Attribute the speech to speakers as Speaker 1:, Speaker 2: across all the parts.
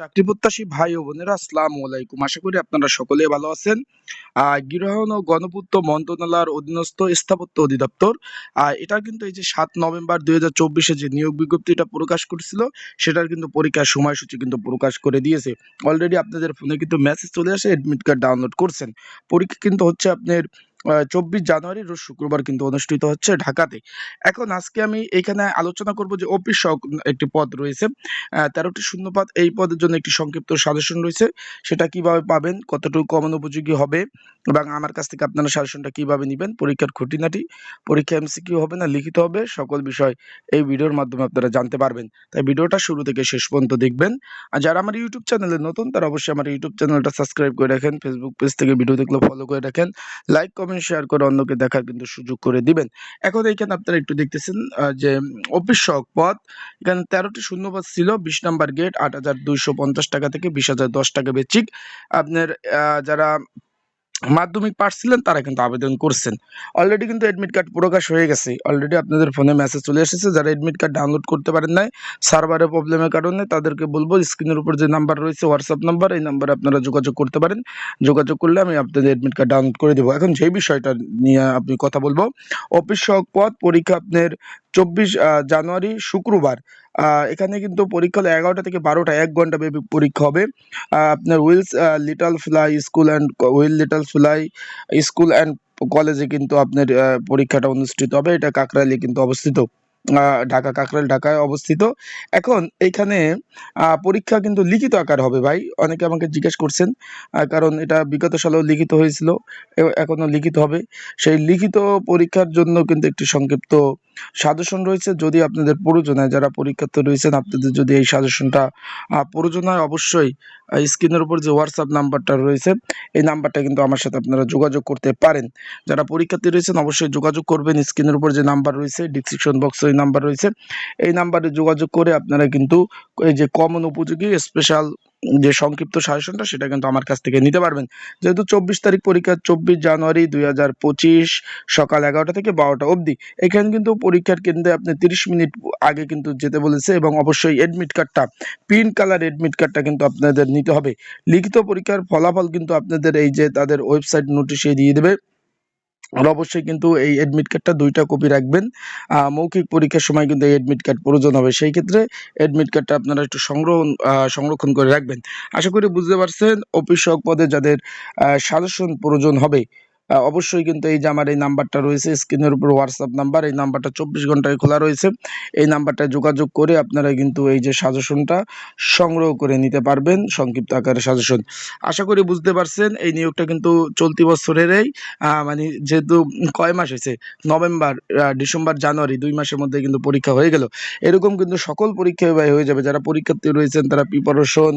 Speaker 1: চাকরি প্রত্যাশী ভাই ও বোনেরা, আসসালামু আলাইকুম। আশা করি আপনারা সকলে ভালো আছেন। আহ গৃহায়ন ও গণপূর্ত মন্ত্রণালয়ের অধীনস্থ স্থাপত্য অধিদপ্তর এটা কিন্তু এই যে সাত নভেম্বর দুই হাজার চব্বিশে যে নিয়োগ বিজ্ঞপ্তিটা প্রকাশ করেছিল, সেটার কিন্তু পরীক্ষার সময়সূচি কিন্তু প্রকাশ করে দিয়েছে। অলরেডি আপনাদের ফোনে কিন্তু মেসেজ চলে আসে অ্যাডমিট কার্ড ডাউনলোড করছেন। পরীক্ষা কিন্তু হচ্ছে আপনার চব্বিশ জানুয়ারি রোজ শুক্রবার কিন্তু অনুষ্ঠিত হচ্ছে ঢাকাতে। এখন আজকে আমি এখানে আলোচনা করব যে অফিস একটি পদ রয়েছে। তেরোটি শূন্যপদ, এই পদের জন্য একটি সংক্ষিপ্ত সাজেশন রয়েছে। সেটা কীভাবে পাবেন, কতটুকু কমন উপযোগী হবে এবং আমার কাছ থেকে আপনারা সাজেশনটা কীভাবে নেবেন, পরীক্ষার খুঁটিনাটি, পরীক্ষা এমসিকিউ হবে না, লিখিত হবে, সকল বিষয় এই ভিডিওর মাধ্যমে আপনারা জানতে পারবেন। তাই ভিডিওটা শুরু থেকে শেষ পর্যন্ত দেখবেন। আর যারা আমার ইউটিউব চ্যানেলে নতুন, তারা অবশ্যই আমার ইউটিউব চ্যানেলটা সাবস্ক্রাইব করে রাখেন ফেসবুক পেজ থেকে ভিডিও দেখলে ফলো করে রাখেন। লাইক কমেন্ট শেয়ার করে অন্যকে দেখার কিন্তু সুযোগ করে দিবেন। এখন এইখানে আপনারা একটু দেখতেছেন যে অফিস পদ এখানে তেরোটি শূন্যপদ ছিল, বিশ নাম্বার গেট আট হাজার দুইশো পঞ্চাশ টাকা থেকে বিশ হাজার দশ টাকা বেচিক। আপনার যারা মাধ্যমিক পাস ছিলেন, তারা কিন্তু আবেদন করছেন। অলরেডি কিন্তু অ্যাডমিট কার্ড প্রকাশ হয়ে গেছে। অলরেডি আপনাদের ফোনে মেসেজ চলে এসেছে, যারা এডমিট কার্ড ডাউনলোড করতে পারেন নাই সার্ভারের প্রবলেমের কারণে তাদেরকে বলব স্ক্রিনের উপর যে নাম্বার রয়েছে হোয়াটসঅ্যাপ নাম্বার এই নাম্বারে আপনারা যোগাযোগ করতে পারেন। যোগাযোগ করলে আমি আপনাদের অ্যাডমিট কার্ড ডাউনলোড করে দেবো। এখন যে বিষয়টা নিয়ে আপনি কথা বলব অফিস সহক পদ, পরীক্ষা আপনার চব্বিশ জানুয়ারি শুক্রবার। এখানে কিন্তু পরীক্ষা হলো এগারোটা থেকে বারোটা, এক ঘণ্টা ব্যাপী পরীক্ষা হবে। আপনার Wills little fly school and will little fly school and কলেজে কিন্তু আপনার পরীক্ষাটা অনুষ্ঠিত হবে। এটা কাকরাইলে কিন্তু অবস্থিত। ঢাকা কাকরাইল ঢাকায় অবস্থিত। এখন এইখানে পরীক্ষা কিন্তু লিখিত আকার হবে ভাই। অনেকে আমাকে জিজ্ঞেস করছেন কারণ এটা বিগত সালেও লিখিত হয়েছিল, এ- এখনও লিখিত হবে। সেই লিখিত পরীক্ষার জন্য কিন্তু একটি সংক্ষিপ্ত সাজেশন রয়েছে। যদি আপনাদের প্রয়োজন হয় যারা পরীক্ষার্থী রয়েছেন, আপনাদের যদি এই সাজেশনটা প্রয়োজন হয় অবশ্যই স্ক্রিনের উপর যে হোয়াটসঅ্যাপ নাম্বারটা রয়েছে, এই নাম্বারটা কিন্তু আমার সাথে আপনারা যোগাযোগ করতে পারেন। যারা পরীক্ষার্থী রয়েছেন, অবশ্যই যোগাযোগ করবেন। স্ক্রিনের উপর যে নাম্বার রয়েছে ডিসক্রিপশন বক্সে এই নাম্বার রয়েছে। এই নাম্বারে যোগাযোগ করে আপনারা কিন্তু এই যে কমন উপযোগী স্পেশাল যে সংক্ষিপ্ত সাজেশনটা সেটা কিন্তু আমার কাছ থেকে নিতে পারবেন। যেহেতু চব্বিশ তারিখ পরীক্ষা, চব্বিশ জানুয়ারি দুই হাজার পঁচিশ সকাল এগারোটা থেকে বারোটা অবধি। এখানে কিন্তু পরীক্ষার কেন্দ্রে আপনি তিরিশ মিনিট আগে কিন্তু যেতে বলেছে এবং অবশ্যই এডমিট কার্ডটা পিঙ্ক কালার এডমিট কার্ডটা কিন্তু আপনাদের নিতে হবে। লিখিত পরীক্ষার ফলাফল কিন্তু আপনাদের এই যে তাদের ওয়েবসাইট নোটিশে দিয়ে দেবে। আর অবশ্যই কিন্তু এই অ্যাডমিট কার্ডটা দুইটা কপি রাখবেন। মৌখিক পরীক্ষার সময় কিন্তু এই অ্যাডমিট কার্ড প্রয়োজন হবে। সেই ক্ষেত্রে অ্যাডমিট কার্ডটা আপনারা একটু সংগ্রহ সংরক্ষণ করে রাখবেন। আশা করি বুঝতে পারছেন, অফিস সহক পদে যাদের সাজেশন প্রয়োজন হবে অবশ্যই কিন্তু এই যে আমার এই নাম্বারটা রয়েছে, স্ক্রিনের উপর হোয়াটসঅ্যাপ নাম্বার, এই নাম্বারটা চব্বিশ ঘন্টায় খোলা রয়েছে। এই নাম্বারটায় যোগাযোগ করে আপনারা কিন্তু এই যে সাজেশনটা সংগ্রহ করে নিতে পারবেন, সংক্ষিপ্ত আকারে সাজেশন। আশা করি বুঝতে পারছেন, এই নিয়োগটা কিন্তু চলতি বছরেরই মানে যেহেতু কয় মাস হয়েছে? নভেম্বর ডিসেম্বর, জানুয়ারি, দুই মাসের মধ্যে কিন্তু পরীক্ষা হয়ে গেল। এরকম কিন্তু সকল পরীক্ষা হয়ে যাবে। যারা পরীক্ষার্থী রয়েছেন, তারা প্রিপারেশন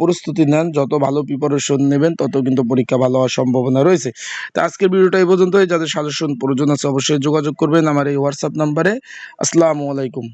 Speaker 1: প্রস্তুতি নেন। যত ভালো প্রিপারেশন নেবেন, তত কিন্তু পরীক্ষা ভালো হওয়ার সম্ভাবনা রয়েছে। তো আজকের ভিডিওটা এই পর্যন্তই। যাদের সাজেশন প্রয়োজন আছে অবশ্যই যোগাযোগ করবেন আমার এই হোয়াটসঅ্যাপ নাম্বারে আসসালামু আলাইকুম।